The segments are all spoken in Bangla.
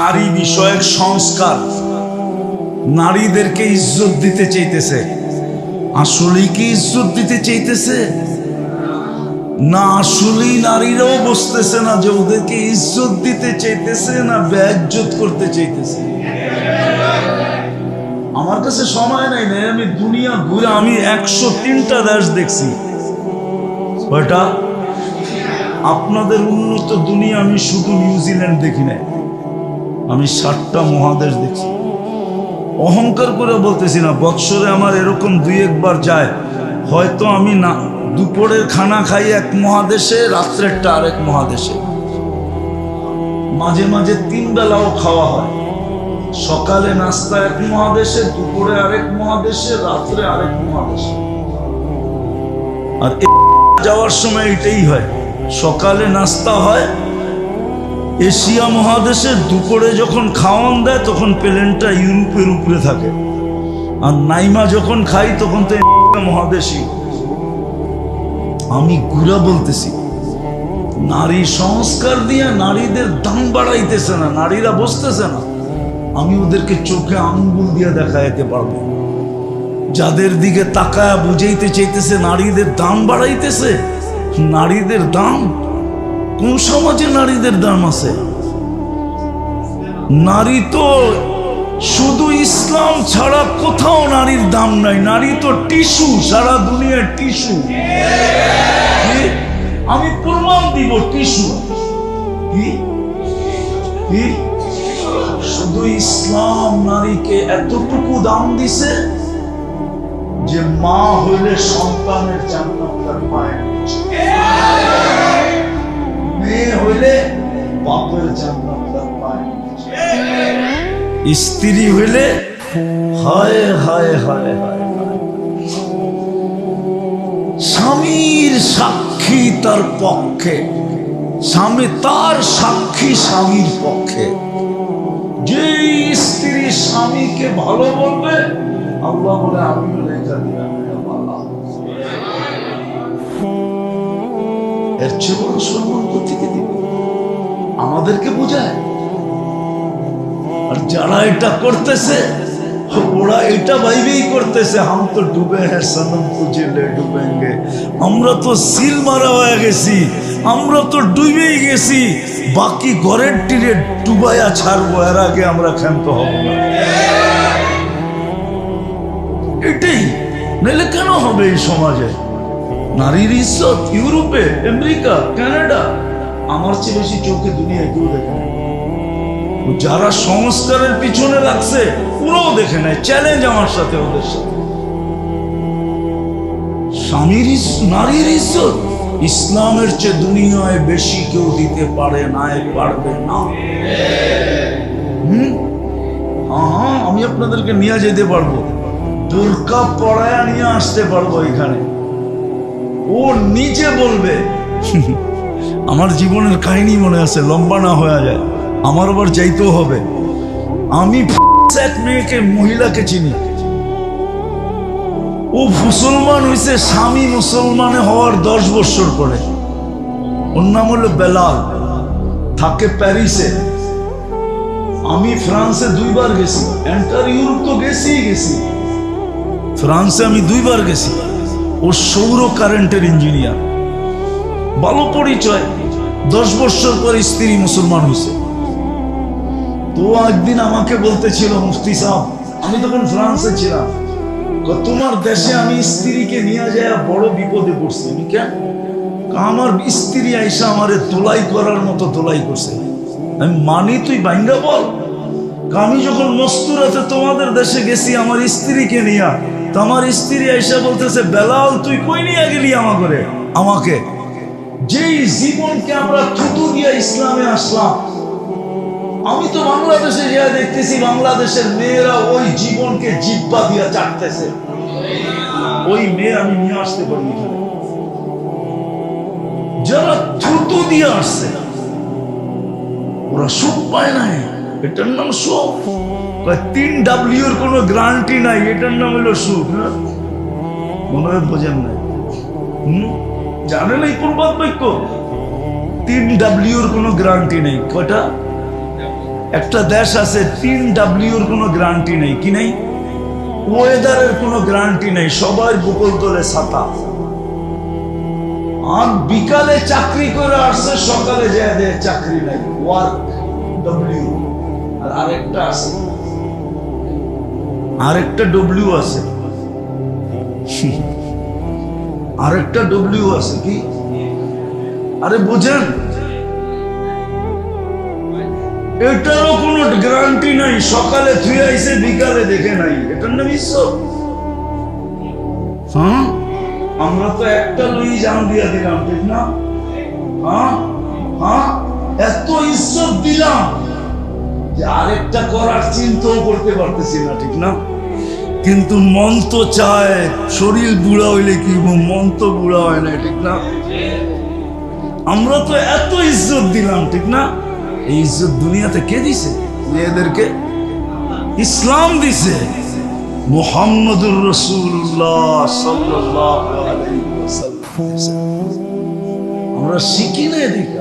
নারী বিষয়ক সংস্কার নারীদেরকে ইজ্জত দিতে চাইতেছে। আসলেই কি ইজ্জত দিতে চাইতেছে? না, আসলেই নারীরাও বসতেছে না যে ওদেরকে ইজ্জত দিতে চাইতেছে না ব্যাজ্জত করতে চাইতেছে। আমার কাছে সময় নাই রে আমি দুনিয়া ঘুরে আমি একশো তিনটা দেশ দেখছি। আপনাদের উন্নত দুনিয়া আমি শুধু নিউজিল্যান্ড দেখি নাই। আমি ষাটটা মহাদেশ দেখছি। অহংকার করে বলতেছি না, বৎসরে আমার এরকম দুই একবার যায়। হয়তো আমি না, দুপুরের খানা খাই এক মহাদেশে, রাত্রেরটা আরেক মহাদেশে। মাঝে মাঝে তিন বেলাও খাওয়া হয়। সকালে নাস্তা এক মহাদেশে, দুপুরে আরেক মহাদেশে, রাত্রে আরেক মহাদেশে। আর যাওয়ার সময় এটাই হয়, সকালে নাস্তা হয় এশিয়া মহাদেশে দুপুরে যখন খাওয়ান দেয়, তখন প্লেনটা ইউরোপের উপরে থাকে। আর নাইমা যখন খাই তখন তো মহাদেশই। আমি গুড়া বলতেছি, নারী সংস্কার দিয়ে নারীদের দাম বাড়াইতেছে না, নারীরা বসতেছে না। আমি ওদেরকে চোখে আঙ্গুল দিয়ে দেখাইতে পারব। যাদের দিকে তাকায় বুঝাইতে চাইতেছে, নারীদের দাম বাড়াইতেছে, নারীদের দাম কোন সমাজে নারীদের দাম আছে? নারী তো শুধু ইসলাম ছাড়া কোথাও নারীর দাম নাই। নারী তো টিস্যু, সারা দুনিয়ার টিস্যু। আমি প্রমাণ দিব টিস্যু। শুধু ইসলাম নারীকে এতটুকু দাম দিছে যে মা হইলে সন্তানের জান্নাত পায় স্ত্রী হইলে হায় হায় হায় হায়। স্বামীর সাক্ষী তার পক্ষে, স্বামী তার সাক্ষী স্বামীর পক্ষে। যে স্ত্রী স্বামীকে ভালো বলবে, আল্লাহ বলে আমিও লেখা দিলাম। এর চেয়ে বড় সম্মান দিবে আমাদেরকে বোঝায়। আর যারা এটা করতেছে, ওরা এটা ভাইবেই করতেছে, হাম তো ডুবে হ্যাঁ সনম তুঝে লে ডুবেঙ্গে। আমরা তো সিল মারা হয়ে গেছি, আমরা তো ডুবেই গেছি, বাকি ঘরের টিরে ডুবাইয়া ছাড়বো, এর আগে আমরা ক্ষান্ত হব না। এটাই নাহলে কেন হবে এই সমাজে? নারীর ইজ্জত ইউরোপে, আমেরিকা, কানাডা। আমার চেয়ে বেশি চোখে দুনিয়ায় কেউ দেখে যারা সংস্কারের পিছনে লাগছে পুরো দেখে নেয়। চ্যালেঞ্জ আমার সাথে ওদের সাথে। স্বামীর নারীর ইজ্জত ইসলামের চেয়ে দুনিয়ায় বেশি কেউ দিতে পারে না পারবে না। হুম? আমি আপনাদেরকে নিয়ে যেতে পারব। বোরকা পড়ায়া নিয়ে আসতে পারব এখানে। ও নিজে বলবে। আমার জীবনের কাহিনী মনে আছে, লম্বা না হয়ে যায়। আমার আবার যাইতেও হবে। আমি এক মেয়েকে, মহিলাকে চিনি। ও মুসলমান হয়েছে স্বামী মুসলমানে হওয়ার দশ বছর পরে। ওর নাম হলো বেলাল। থাকে প্যারিসে। আমি ফ্রান্সে দুইবার গেছি। এন্টার ইউরোপ তো গেছি গেছি। ফ্রান্সে আমি দুইবার গেছি। ও সৌর কারেন্টের ইঞ্জিনিয়ার। ভালো পরিচয়, দশ বছর পরে স্ত্রী মুসলমান হয়েছে তো একদিন আমাকে বলতেছিল, মুফতি সাহেব, আমি তখন ফ্রান্সে ছিলাম। তোমার দেশে আমি স্ত্রীকে নিয়ে যায় বড় বিপদে পড়ছি। আমি কেন আমার স্ত্রী আইসা আমারে তোলাই করার মতো তোলাই করছে। আমি মানি, তুই বাইঙ্গা বল। আমি যখন মস্তুরাতে তোমাদের দেশে গেছি, আমার স্ত্রীকে নিয়া তো আমার স্ত্রী আইসা বলতেছে, বেলাল, তুই কই নিয়ে গেলি আমাকে আমাকে। যেই জীবনকে আমরা থুতু দিয়া ইসলামে আসলাম, আমি তো বাংলাদেশে যা দেখতেছি, বাংলাদেশের মেয়েরা ওই জীবনকে জিব্বা দিয়া চাটতেছে। ওই মেয়ে আমি নিয়ে আসতে পারি যারা থুতু দিয়ে আসছে, ওরা সুখ পায় নাই। এটার নাম সুখ। তিন ডাব্লিউর কোনো গ্যারান্টি নাই, এটার নাম হলো সুখ না মনে হয় বোঝেন হুম? জানেন এই প্রবাদ বাক্য তিন কোনো গ্যারান্টি নেই। কয়টা? একটা দেশ আছে, তিন কোনো গ্যারান্টি নেই। কি নেই? ওয়েদারের কোনো গ্যারান্টি নেই। সবাই বুকল তোলে ছাতা। আর বিকালে চাকরি করে আসছে, সকালে যায় চাকরি নাই। ওয়ার্ক ডব্লিউ আর আরেকটা আছে। আরেকটা ডব্লিউ আছে। আরেকটা ডব্লিউ আছে কি? আরে বুঝেন এটারও কোনো গ্যারান্টি নাই। সকালে থুয়ে আইসে বিকালে দেখে নাই। এটার নাম ঈশ্বর। হ্যাঁ? আমরা তো একটা লুই জান দিয়া দিলাম ঠিক না? হ্যাঁ? হ্যাঁ? এত ঈশ্বর দিলাম যে আরেকটা করার চিন্তাও করতে পারতেছি না ঠিক না? কিন্তু মন তো চায়, শরীর বুড়া হইলে কি মন তো বুড়া হয় না, ঠিক না? আমরা তো এত ইজ্জত দিলাম, ঠিক না? এই ইজ্জত দুনিয়াতে কে দিছে? মেয়েদেরকে? ইসলাম দিছে। মোহাম্মদুর রসুল্লাহ। আমরা শিখি না এদিকে।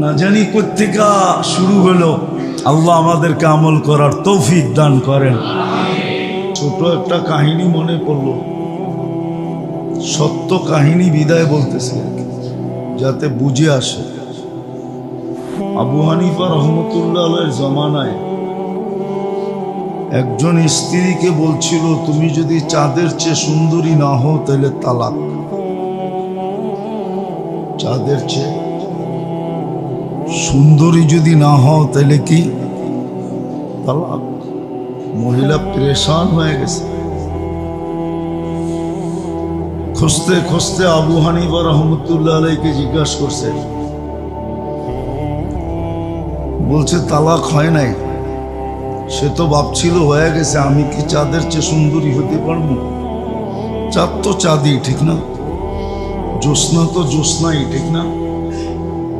না জানি কোথেকা শুরু হলো। আল্লাহ আমাদেরকে আমল করার তৌফিক দান করেন। ছোট একটা কাহিনী মনে পড়ল। সত্য কাহিনী বিদায় বলতেছি। যাতে বুঝে আসে। আবু হানিফা রহমতুল্লাহ জমানায় একজন স্ত্রীকে বলছিল, তুমি যদি চাঁদের চেয়ে সুন্দরী না হও, তাহলে তালাক। চাঁদের চেয়ে সুন্দরী যদি না হও, তাহলে কি? মহিলা প্রেশান হয়ে গেছে। খুঁজতে খুঁজতে আবু হানিফা রহমতুল্লাহ আলাইকে জিজ্ঞাসা করছে। বলছে, তালাক হয় নাই। সে তো ভাবছিল হয়ে গেছে, আমি কি চাঁদের চেয়ে সুন্দরী হতে পারব? চাঁদ তো চাঁদই, ঠিক না? জ্যোৎস্না তো জ্যোৎস্নাই, ঠিক না?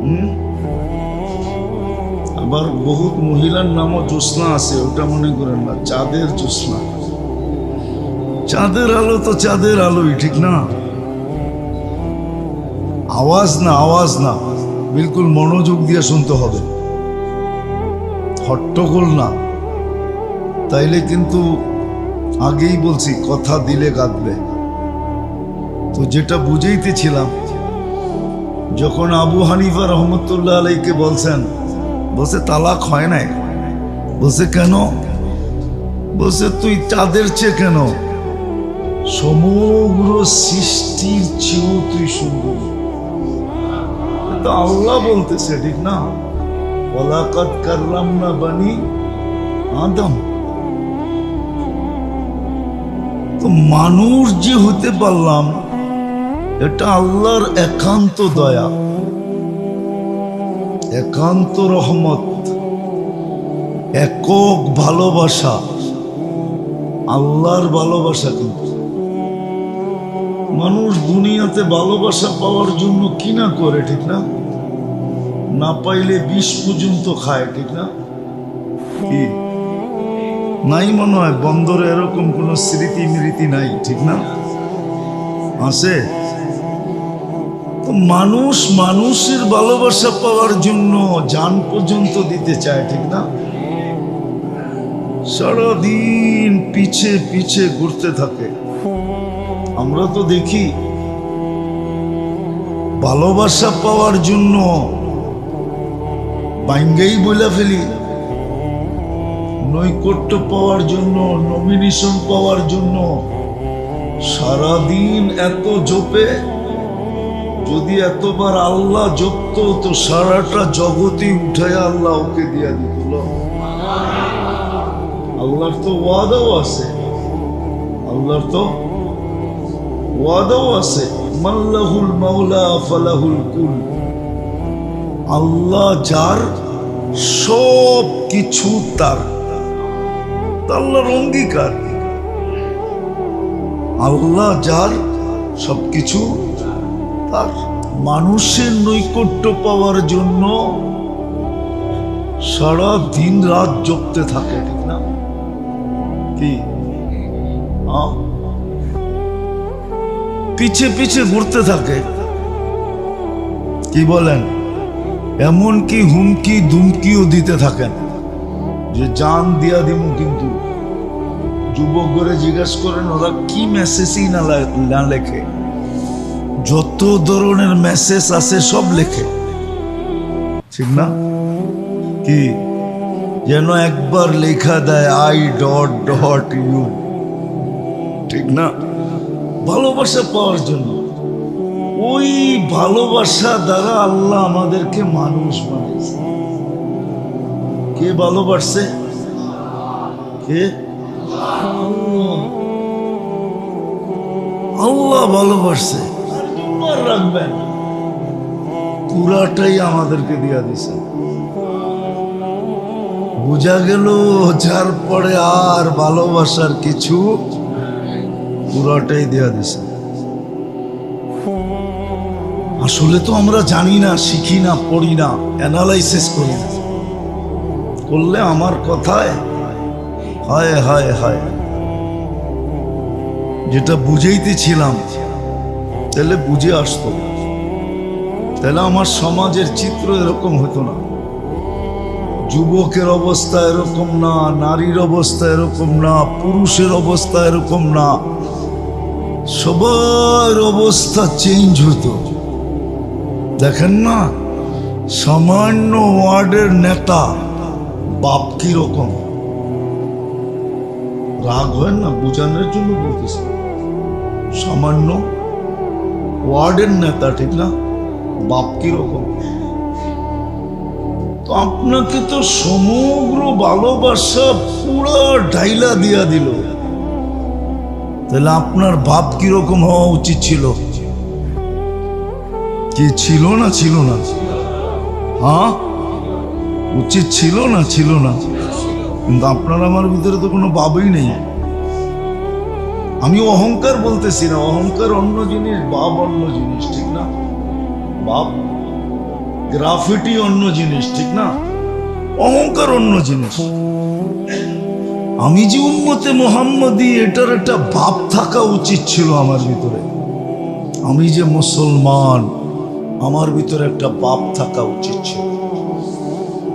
হুম? আবার বহুত মহিলার নামও জ্যোৎস্না আছে, ওটা মনে করেন না, চাঁদের জ্যোৎস্না। চাঁদের আলো তো চাঁদের আলোই, ঠিক না? আওয়াজ না আওয়াজ না, বিলকুল মনোযোগ দিয়ে শুনতে হবে। হট্টগোল না। তাইলে কিন্তু আগেই বলছি, কথা দিলে কাঁদবে তো যেটা বুঝাইতেছিলাম, যখন আবু হানিফা রহমতুল্লাহ আলাইকে বলছেন বলছে, তালাক হয় নাই? বলছে, কেন? বলছে, তুই চাঁদের চেয়ে কেন? সমগ্র সৃষ্টির চেয়েও তুই সুন্দর। তো আল্লাহ বলতেছে, ঠিক না? ওলাকাত কারলাম না বানি আদম। তো মানুষ যে হতে পারলাম, এটা আল্লাহর একান্ত দয়া। একান্ত রহমত, একক ভালোবাসা, আল্লাহর ভালোবাসা কিন্তু। মানুষ দুনিয়াতে ভালোবাসা পাওয়ার জন্য কি না করে, ঠিক না? না পাইলে বিষ পর্যন্ত খায়, ঠিক না? কি? নাই মনে হয় বন্দরে এরকম কোনো স্মৃতি মৃতি নাই, ঠিক না? আছে? মানুষ মানুষের ভালোবাসা পাওয়ার জন্য যান পর্যন্ত দিতে চায়, ঠিক না? সারাদিন পিছে পিছে ঘুরতে থাকে। আমরা তো দেখি, ভালোবাসা পাওয়ার জন্য বাইঙ্গেই বলে ফেলি। নৈকট্য পাওয়ার জন্য নমিনেশন পাওয়ার জন্য সারাদিন এত জপে যদি এতবার আল্লাহ জপত তো সারাটা জগতে উঠায় আল্লাহ ওকে দিয়া দিত। আল্লাহর তো ওয়াদাও আছে। আল্লাহর তো ওয়াদাও আছে। মাল্লাহুল মাওলা কুল। আল্লাহ যার সব কিছু তার। আল্লাহর অঙ্গীকার। আল্লাহ যার সবকিছু তার মানুষের নৈকট্য পাওয়ার জন্য সারা দিন রাত জপতে থাকে, ঠিক না? কি? পিছে পিছে ঘুরতে থাকে। কি বলেন? এমনকি হুমকি দুমকিও দিতে থাকেন। যে জান দিয়া দিমু কিন্তু। যুবক করে জিজ্ঞেস করেন, ওরা কি মেসেজই না লেখে? যত ধরনের মেসেজ আছে, সব লেখে। ঠিক না? কি? যেন একবার লেখা দেয় আই ডট ডট ইউ ঠিক না? ভালোবাসা পাওয়ার জন্য। ওই ভালোবাসা দ্বারা আল্লাহ আমাদেরকে মানুষ বানিয়েছে। কে ভালোবাসছে? কে? আল্লাহ। ভালোবাসছে আর রাখবেন। পুরাটাই আমাদেরকে দিয়া দিছে। বোঝা গেল যার পরে আর ভালোবাসার কিছু পুরাটাই দেয়া দিছে। আসলে তো আমরা জানি না, শিখি না, পড়ি না অ্যানালাইসিস করি না। করলে আমার কথায় হায় হায় হায়। যেটা বুঝেইতেছিলাম তাহলে বুঝে আসতো। তাহলে আমার সমাজের চিত্র এরকম হতো না। যুবকের অবস্থা এরকম না, নারীর অবস্থা এরকম না, পুরুষের অবস্থা এরকম না। সবার অবস্থা চেঞ্জ হতো। দেখেন না, সামান্য ওয়ার্ডের নেতা বাপ রকম? রাগ হয় না? বোঝানোর জন্য বলতেছে। সামান্য ওয়ার্ডের নেতা, ঠিক না? বাপ কি রকম? তো আপনাকে তো সমগ্র ভালোবাসা পুরো ঢাইলা দিয়া দিল। তাহলে আপনার ভাব কীরকম হওয়া উচিত ছিল? কি ছিল না ছিল না? হ্যাঁ? উচিত ছিল না ছিল না। কিন্তু আপনার আমার ভিতরে তো কোনো ভাবই নেই। আমি অহংকার বলতেছি না, অহংকার অন্য জিনিস, বাপ অন্য জিনিস, ঠিক না? বাপ, গ্রাফিটি অন্য জিনিস, ঠিক না? অহংকার অন্য জিনিস। আমি যে উন্মতে মোহাম্মদী, এটার একটা ভাব থাকা উচিত ছিল আমার ভিতরে। আমি যে মুসলমান, আমার ভিতরে একটা বাপ থাকা উচিত ছিল।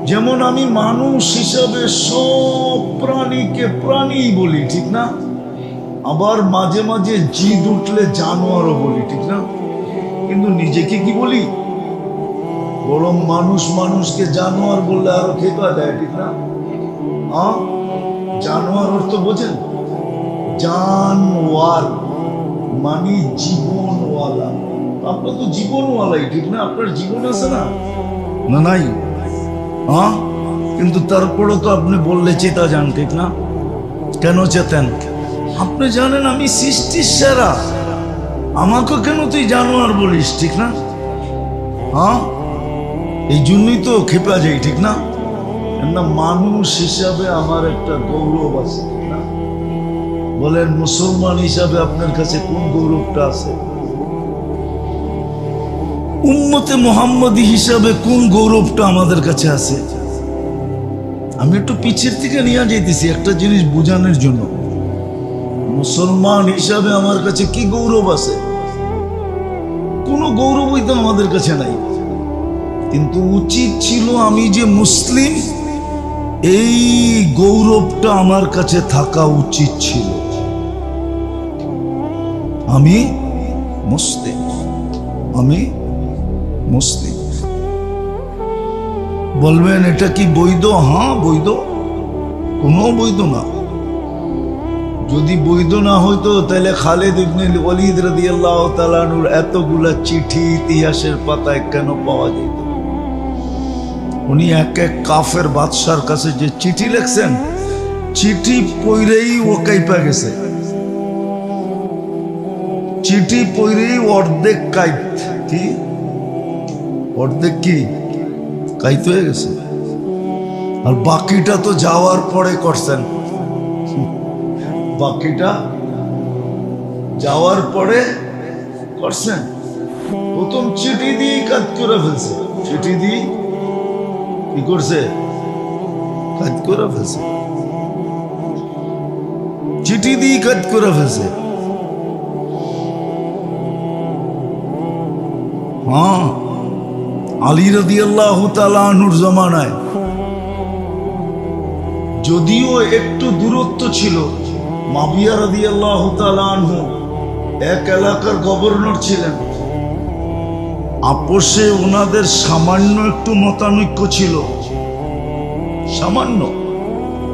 যেমন আমি মানুষ হিসাবে সব প্রাণীকে প্রাণী বলি, ঠিক না? আবার মাঝে মাঝে জিদ উঠলে জানোয়ারও বলি, ঠিক না? কিন্তু নিজেকে কি বলি? বরং মানুষ মানুষকে জানোয়ার বললে আরও খেপা দেয়, ঠিক না? জানোয়ার অর্থ বোঝেন? জানওয়ার মানে জীবনওয়ালা। আপনার তো জীবনওয়ালাই, ঠিক না? আপনার জীবন আছে না? না, নাই? হ্যাঁ কিন্তু তারপরও তো আপনি বললে চেতা যান, ঠিক না? কেন চেতেন? আপনি জানেন আমি সৃষ্টির সেরা। আমাকে কেন তুই জানোয়ার বলিস, ঠিক না? হ্যাঁ? এই জন্যই তো খেপা যাই, ঠিক না? মানুষ হিসাবে আমার একটা গৌরব আছে বলেন, মুসলমান হিসাবে আপনার কাছে কোন গৌরবটা আছে? উম্মতে মোহাম্মদী হিসাবে কোন গৌরবটা আমাদের কাছে আছে? আমি একটু পিছের থেকে নিয়ে যাইতেছি একটা জিনিস বোঝানোর জন্য। মুসলমান হিসাবে আমার কাছে কি গৌরব আছে? কোনো গৌরবই তো আমাদের কাছে নাই। কিন্তু উচিত ছিল আমি যে মুসলিম, এই গৌরবটা আমার কাছে থাকা উচিত ছিল। আমি মুসলিম। আমি মুসলিম। বলবেন, এটা কি বৈধ? হ্যাঁ বৈধ। কোনো বৈধ না। যদি বৈধ না হইতো, তাহলে খালেদ ইবনে ওয়ালিদ রাদিয়াল্লাহু তাআলার এতগুলা চিঠি ইতিহাসের পাতায় কেন পাওয়া যেত? উনি এক এক কাফের বাদশার কাছে যে চিঠি লিখছেন, চিঠি পইরেই ও কাইপা গেছে। চিঠি পইরেই অর্ধেক কাইত কি? অর্ধেক কি? কাইত হয়ে গেছে। আর বাকিটা তো যাওয়ার পরে করছেন। বাকিটা যাওয়ার পরে করছেন প্রথম চিঠি দিয়ে কাজ করে ফেলছে। চিঠি দিয়ে কি করছে? কাজ করে ফেলছে। চিঠি দিয়ে কাজ করে ফেলছে। হ্যাঁ আলী রদি আল্লাহ তালুর জমানায়। যদিও একটু দূরত্ব ছিল মাবিয়া এক এলাকার গভর্নর ছিলেন। আপোষে ওনাদের সামান্য একটু মতানৈক্য ছিল। সামান্য?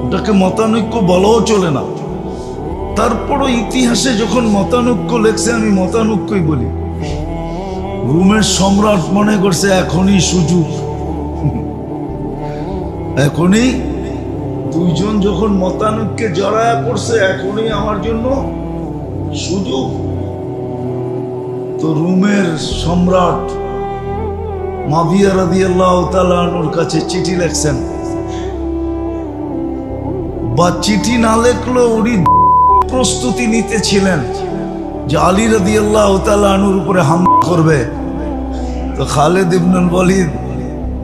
ওটাকে মতানৈক্য বলাও চলে না। তারপরও ইতিহাসে যখন মতানৈক্য লেখছে, আমি মতানৈক্যই বলি। রুমের সম্রাট মনে করছে, এখনই সুযোগ। এখনই দুইজন যখন মতানৈক্যে জড়ায়া পড়ছে, এখনই আমার জন্য সুযোগ। তো রুমের সম্রাট মাবিয়া রাদি আল্লাহ তালুর কাছে চিঠি লেখছেন, বা চিঠি না লেখলেও উনি প্রস্তুতি নিতেছিলেন যে আলী রাদি আল্লাহ উপরে হামলা করবে। তো খালেদ ইবনুল বলিদ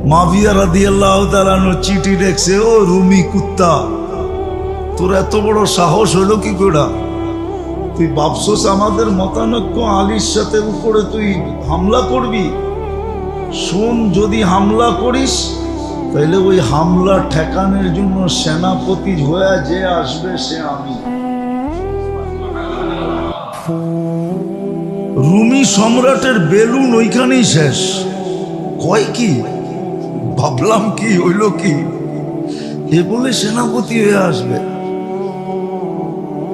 মাবিয়া রাদি আল্লাহ তালুর চিঠি লেখছে ও রুমি কুত্তা, তোর এত বড় সাহস হলো কি করে? তুই ভাবছোস আমাদের মতানৈক্য আলীর সাথে উপরে তুই হামলা করবি? শোন, যদি হামলা করিস তাহলে ওই হামলা ঠেকানোর জন্য সেনাপতি হয়ে যে আসবে সে আমি। রুমি সম্রাটের বেলুন ওইখানেই শেষ। কয় কি? ভাবলাম কি হইল কি? এ বলে সেনাপতি হয়ে আসবে।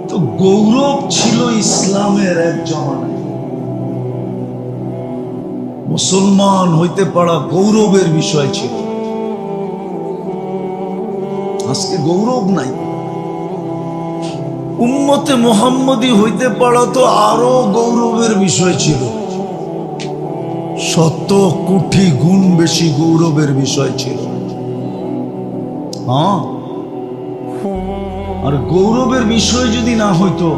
তো গৌরব ছিল ইসলামের এক জমানায়। মুসলমান হইতে পারা গৌরবের বিষয় ছিল। আজকে গৌরব নাই। উম্মতে মোহাম্মদী হইতে পারা তো আরও গৌরবের বিষয় ছিল। শত কোটি গুণ বেশি গৌরবের বিষয় ছিল। হ্যাঁ? আর গৌরবের বিষয় যদি না হইতো,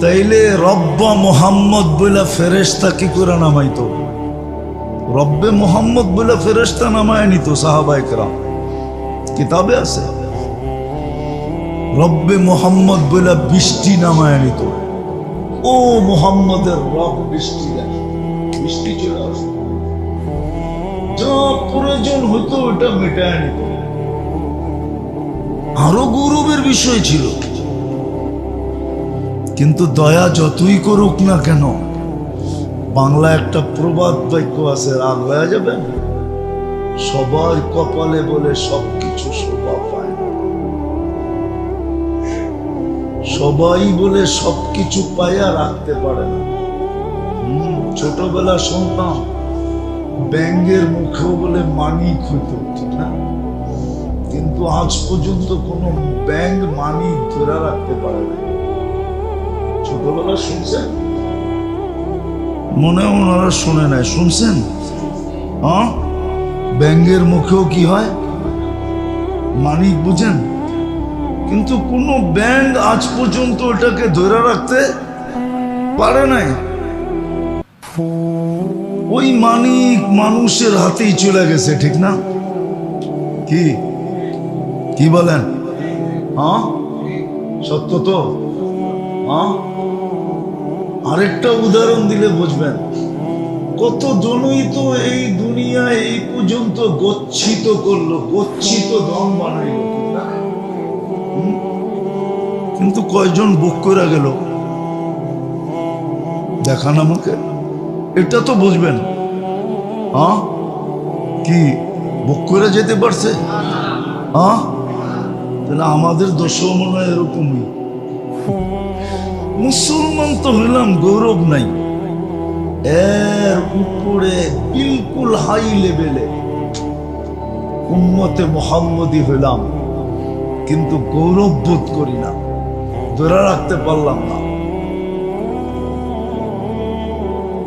তাইলে রব্বা মোহাম্মদ বইলা ফেরেস্তা কি করে নামাইতো? রব্বে মোহাম্মদ বইলা ফেরেস্তা নামায় নিত সাহাবাইকরাম কিতাবে আছে? রব্বে মোহাম্মদ বইলা বৃষ্টি নামায় নিত। ও মোহাম্মদের রব বৃষ্টি দেয়। বৃষ্টি চলে আসে যা প্রয়োজন হতো, ওটা মেটায় নিত। আরও গৌরবের বিষয় ছিল। কিন্তু দয়া যতই করুক না কেন বাংলা একটা প্রবাদ বাক্য আছে, রাগ হয়ে যাবে সবার কপালে বলে সবকিছু শোভা পায়। সবাই বলে সবকিছু পাইয়া রাখতে পারে না। ছোটবেলা শুনতাম ব্যাঙ্গের মুখেও বলে মানিক হইতো ঠিক না। কিন্তু আজ পর্যন্ত কোনো ব্যাংক মানি ধরে রাখতে পারে না ছোটবেলা শুনছেন? মনে ওনারা শুনে নাই, শুনছেন? হ্যাঁ? ব্যাঙ্গের মুখেও কি হয়? মানিক বুঝেন? কিন্তু কোনো ব্যাংক আজ পর্যন্ত ওটাকে ধরে রাখতে পারে নাই। ওই মানিক মানুষের হাতেই চলে গেছে, ঠিক না? কি? কি বলেন? হ্যাঁ? সত্য তো? হ্যাঁ? আরেকটা উদাহরণ দিলে বুঝবেন। কত জনই তো এই দুনিয়ায় এই পর্যন্ত গচ্ছিত করল, গচ্ছিত দম বানাইলো? কিন্তু কয়জন বুক করে গেল? দেখান আমাকে। এটা তো বুঝবেন। হ্যাঁ কি, বুক করে যেতে পারছে? হ্যাঁ তাহলে আমাদের দোষও মনে হয় এরকমই। মুসলমান তো হইলাম, গৌরব নাই। এর উপরে বিলকুল হাই লেভেলে উম্মতে মোহাম্মদী হইলাম। কিন্তু গৌরব বোধ করি না। ধরে রাখতে পারলাম না।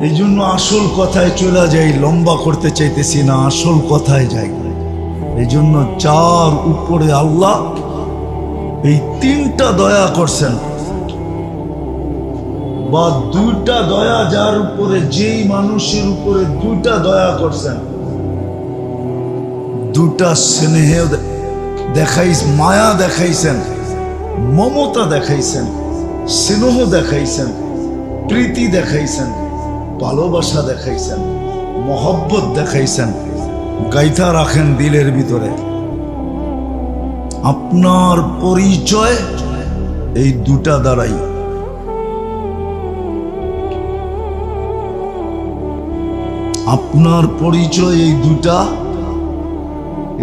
এই জন্য আসল কথায় চলে যাই, লম্বা করতে চাইতেছি না, আসল কথায় যাই। এই জন্য যার উপরে আল্লাহ এই তিনটা দয়া করছেন, বা দুইটা দয়া যার উপরে, যেই মানুষের উপরে দুইটা দয়া করছেন দুটা স্নেহ দেখাই মায়া দেখাইছেন, মমতা দেখাইছেন, স্নেহ দেখাইছেন, প্রীতি দেখাইছেন ভালোবাসা দেখাইছেন, মহব্বত দেখাইছেন, গাইথা রাখেন দিলের ভিতরে। আপনার পরিচয় এই দুটা দ্বারাই। আপনার পরিচয় এই দুটা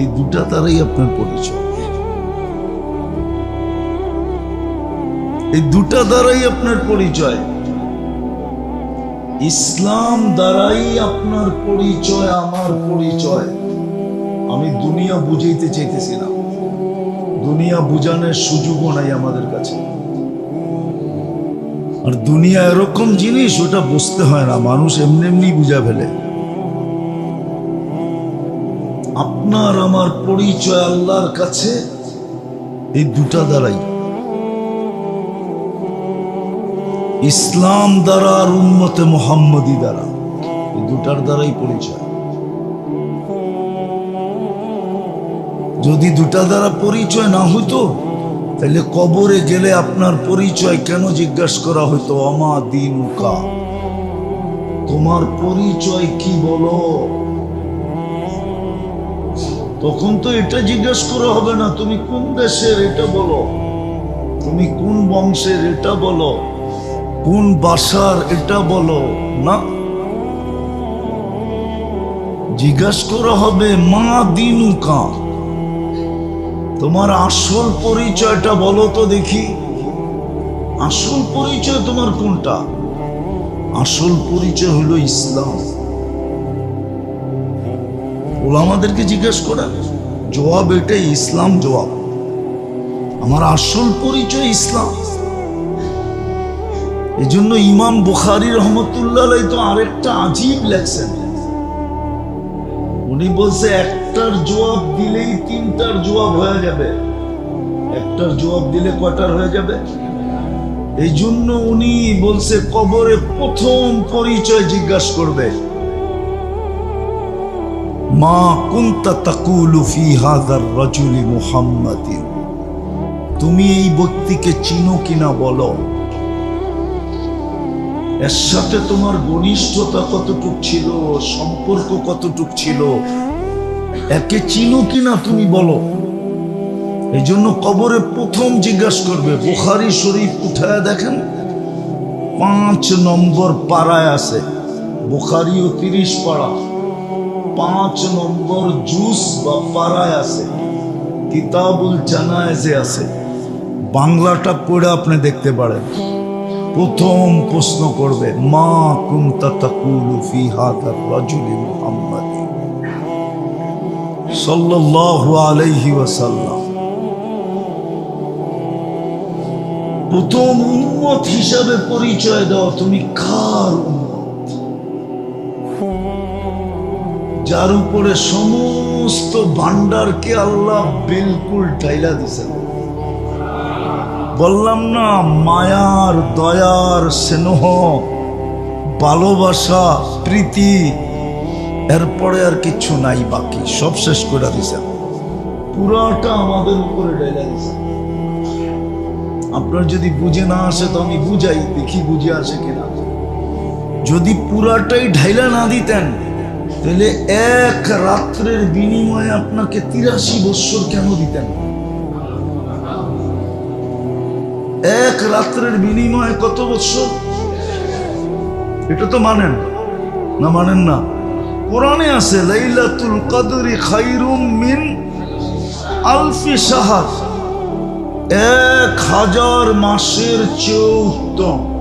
এই দুটা দ্বারাই আপনার পরিচয়। এই দুটা দ্বারাই আপনার পরিচয়। ইসলাম দ্বারাই আপনার পরিচয়, আমার পরিচয়। আমি দুনিয়া বুঝাইতে চাইতেছি না। দুনিয়া বুঝানোর সুযোগও নাই আমাদের কাছে। আর দুনিয়া এরকম জিনিস, ওটা বুঝতে হয় না। মানুষ এমনি এমনি বুঝা ফেলে। আপনার আমার পরিচয় আল্লাহর কাছে, এই দুটা দ্বারাই। ইসলাম দ্বারা আর উন্মতে মোহাম্মদী দ্বারা। এই দুটার দ্বারাই পরিচয়। যদি দুটা দ্বারা পরিচয় না হইতো, তাহলে কবরে গেলে আপনার পরিচয় কেন জিজ্ঞাসা করা হইতো, অমা দিন কা তোমার পরিচয় কি বলো? তখন তো এটা জিজ্ঞেস করা হবে না, তুমি কোন দেশের এটা বলো? তুমি কোন বংশের এটা বলো? কোন বাসার এটা বলো, না? জিজ্ঞাসা করা হবে, মা দিনুকা। তোমার আসল পরিচয়টা বলো তো দেখি। আসল পরিচয় তোমার কোনটা? আসল পরিচয় হলো ইসলাম। ওলামাদেরকে জিজ্ঞেস করা, জবাব এটাই, ইসলাম জবাব। আমার আসল পরিচয় ইসলাম। এই জন্য ইমাম বুখারি রহমতুল্লাহ তো আরেকটা আজীব লেখছেন। উনি বলছে, একটার জবাব দিলেই তিনটার জবাব হয়ে যাবে। একটার জবাব দিলে কয়টার হয়ে যাবে? এই জন্য উনি বলছে, কবরে প্রথম পরিচয় জিজ্ঞাসা করবে। মা কুন্তা তাকুলু ফি হাদার রাজুলি মুহাম্মাদিন। তুমি এই ব্যক্তিকে চিনো কিনা বলো। এর সাথে তোমার ঘনিষ্ঠতা কতটুক ছিল, সম্পর্ক কতটুক ছিল, একে চিনো কিনা তুমি বলো। এই জন্য কবরে প্রথম জিজ্ঞাসা করবে, বুখারি শরীফ উঠায় দেখেন, পাঁচ নম্বর পাড়ায় আছে, বুখারিও তিরিশ পাড়া, পাঁচ নম্বর জুস বা পাড়ায় আছে, কিতাবুল জানায়েজে আছে। বাংলাটা পড়ে আপনি দেখতে পারেন। প্রথম প্রশ্ন করবে, মা কুন্তা তাকুলু ফি হাদার রাজুলি মুহাম্মাদি? সাল্লাল্লাহু আলাইহি ওয়াসাল্লাম। প্রথম উম্মত হিসাবে পরিচয় দাও, তুমি কার উম্মত? যার উপরে সমস্ত ভান্ডারকে আল্লাহ বিলকুল ঢাইলা দিছেন। বললাম না, মায়ার দয়ার স্নেহ, ভালোবাসা, প্রীতি, এরপরে আর কিছু নাই বাকি, সব শেষ করে দিছেন পুরাটা আমাদের উপরে ঢেলে দিছেন আপনার যদি বুঝে না আসে তো আমি বুঝাই, দেখি বুঝে আসে কিনা। যদি পুরাটাই ঢাইলা না দিতেন, তাহলে এক রাত্রের বিনিময়ে আপনাকে তিরাশি বৎসর কেন দিতেন? এক রাত্রের বিনিময়ে কত বছর? এটা তো মানেন। না মানেন না। কোরআনে আছে, লাইলাতুল কদরি খাইরুম মিন আলফি সাহার এক হাজার মাসের চেয়ে উত্তম।